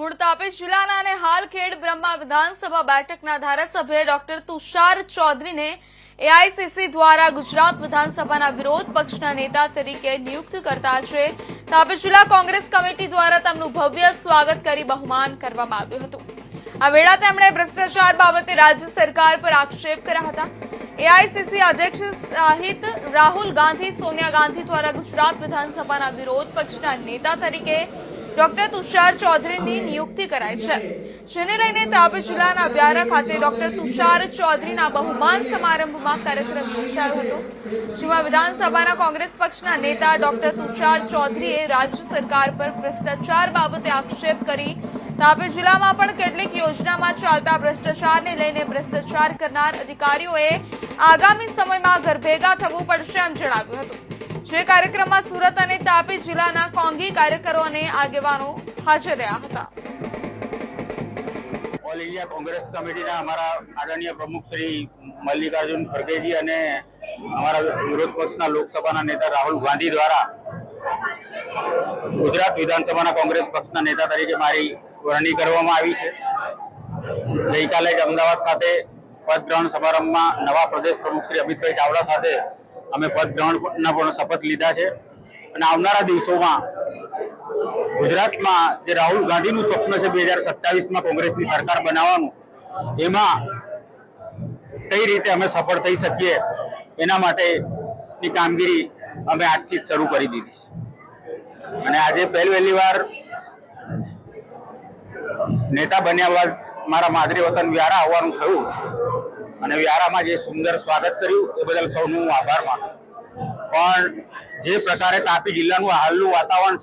મૂળ તાપી જિલ્લાના અને હાલ ખેડ બ્રહ્મા વિધાનસભા બેઠકના ધારાસભ્ય ડોક્ટર તુષાર ચૌધરીને એઆઈસીસી દ્વારા ગુજરાત વિધાનસભાના વિરોધ પક્ષના નેતા તરીકે નિયુક્ત કરતા છે તાપી જિલ્લા કોંગ્રેસ કમિટી દ્વારા તેમનું ભવ્ય સ્વાગત કરી બહુમાન કરવામાં આવ્યું હતું. આ વેળા તેમણે ભ્રષ્ટાચાર બાબતે રાજ્ય સરકાર પર આક્ષેપ કર્યા હતા. એઆઈસીસી અધ્યક્ષ સહિત રાહુલ ગાંધી, સોનિયા ગાંધી દ્વારા ગુજરાત વિધાનસભાના વિરોધ પક્ષના નેતા તરીકે ડોક્ટર તુષાર ચૌધરીની નિયુક્તિ કરાઈ છે. જેને લઈને તાપી જિલ્લાના વ્યારા ખાતે ડોક્ટર તુષાર ચૌધરીના બહુમાન સમારંભમાં કાર્યક્રમ યોજાયો હતો. જેમાં વિધાનસભાના કોંગ્રેસ પક્ષના નેતા ડોક્ટર તુષાર ચૌધરીએ રાજ્ય સરકાર પર ભ્રષ્ટાચાર બાબતે આક્ષેપ કરી તાપી જિલ્લામાં પણ કેટલીક યોજનામાં ચાલતા ભ્રષ્ટાચારને લઈને ભ્રષ્ટાચાર કરનાર અધિકારીઓએ આગામી સમયમાં ઘરભેગા થવું પડશે એમ જણાવ્યું હતું. જે કાર્યક્રમમાં સુરત અને તાપી જિલ્લાના કોંગી કાર્યકરો અને આગેવાનો હાજર રહ્યા હતા. ઓલ ઇન્ડિયા કોંગ્રેસ કમિટીના અમારા આદરણીય પ્રમુખ શ્રી મલ્લિકાર્જુન ખડગેજી અને અમારા વિરોધ પક્ષના લોકસભાના નેતા રાહુલ ગાંધી દ્વારા ગુજરાત વિધાનસભાના કોંગ્રેસ પક્ષના નેતા તરીકે મારી વરણી કરવામાં આવી છે. ગઈકાલે જ અમદાવાદ ખાતે પદગ્રહણ સમારંભમાં નવા પ્રદેશ પ્રમુખ શ્રી અમિતભાઈ ચાવડા સાથે અમે પદગ્રહણના પણ શપથ લીધા છે. અને આવનારા દિવસોમાં ગુજરાતમાં જે રાહુલ ગાંધીનું સ્વપ્ન છે બે હજાર સત્તાવીસમાં કોંગ્રેસની સરકાર બનાવવાનું, એમાં કઈ રીતે અમે સફળ થઈ શકીએ એના માટેની કામગીરી અમે આજથી જ શરૂ કરી દીધી અને આજે પહેલી વહેલી વાર નેતા બન્યા બાદ મારા માદરી વતન વ્યારા આવવાનું થયું. અને વ્યારામાં જે સુંદર સ્વાગત કર્યું, એ બદલ સૌનો હું આભાર માનું પણ જે પ્રકારે તાપી જિલ્લાનું હાલનું વાતાવરણ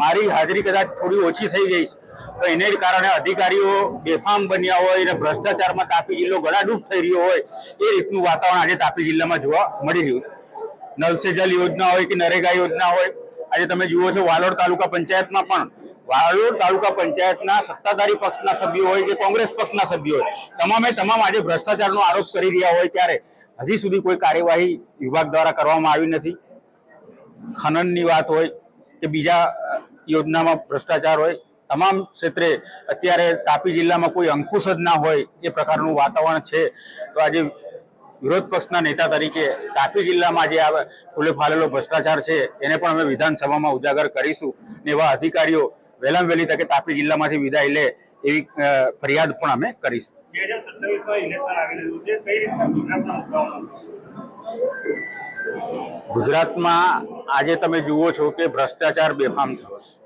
મારી હાજરી કદાચ થોડી ઓછી થઈ ગઈ તો એને જ કારણે અધિકારીઓ બેફામ બન્યા હોય અને ભ્રષ્ટાચારમાં તાપી જિલ્લો ગળાડૂબ થઈ રહ્યો હોય, એ રીતનું વાતાવરણ આજે તાપી જિલ્લામાં જોવા મળી રહ્યું છે. નલ સે જલ યોજના હોય કે નરેગા યોજના હોય, આજે તમે જુઓ છો, વાલોડ તાલુકા પંચાયતમાં પણ વાલોડ તાલુકા પંચાયતના સત્તાધારી પક્ષના સભ્યો હોય કે કોંગ્રેસ પક્ષના સભ્યો હોય, તમામે તમામ આજે ભ્રષ્ટાચારનો આરોપ કરી રહ્યા હોય ત્યારે હજી સુધી કોઈ કાર્યવાહી વિભાગ દ્વારા કરવામાં આવી નથી. ખનનની વાત હોય કે બીજા યોજનામાં ભ્રષ્ટાચાર હોય, તમામ ક્ષેત્રે અત્યારે તાપી જિલ્લામાં કોઈ અંકુશ જ ના હોય એ પ્રકારનું વાતાવરણ છે. તો આજે વિરોધ પક્ષના નેતા તરીકે તાપી જિલ્લામાં જે આ ફૂલે ફાલેલો ભ્રષ્ટાચાર છે, એને પણ અમે વિધાનસભામાં ઉજાગર કરીશું ને એવા અધિકારીઓ વહેલામાં વહેલી તકે તાપી જિલ્લામાંથી વિદાય લે એવી ફરિયાદ પણ અમે કરીશું. ગુજરાતમાં આજે તમે જુઓ છો કે ભ્રષ્ટાચાર બેફામ થયો છે.